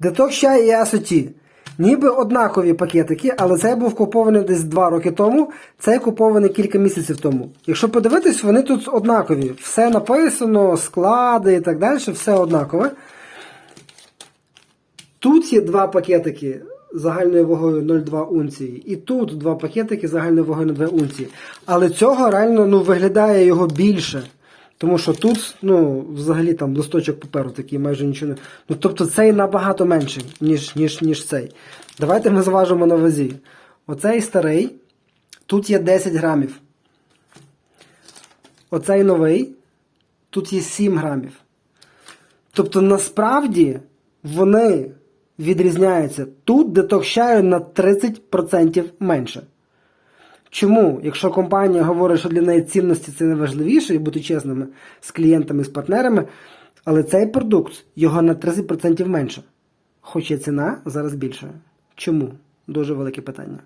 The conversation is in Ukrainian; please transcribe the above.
Detox чай і Асоті. Ніби однакові пакетики, але цей був купований десь 2 роки тому, цей купований кілька місяців тому. Якщо подивитись, вони тут однакові. Все написано, склади і так далі, все однакове. Тут є два пакетики загальною вагою 0,2 унції, і тут два пакетики загальною вагою 0,2 унції. Але цього реально ну, виглядає його більше. Тому що тут, ну, взагалі там листочок паперу такий, майже нічого не. Ну, тобто цей набагато менший, ніж, ніж, ніж цей. Давайте ми зважимо на вазі. Оцей старий, тут є 10 грамів. Оцей новий, тут є 7 грамів. Тобто насправді вони відрізняються. Тут детокс чаю на 30% менше. Чому? Якщо компанія говорить, що для неї цінності це найважливіше і бути чесними з клієнтами, з партнерами, але цей продукт його на 30% менше. Хоча ціна зараз більша. Чому? Дуже велике питання.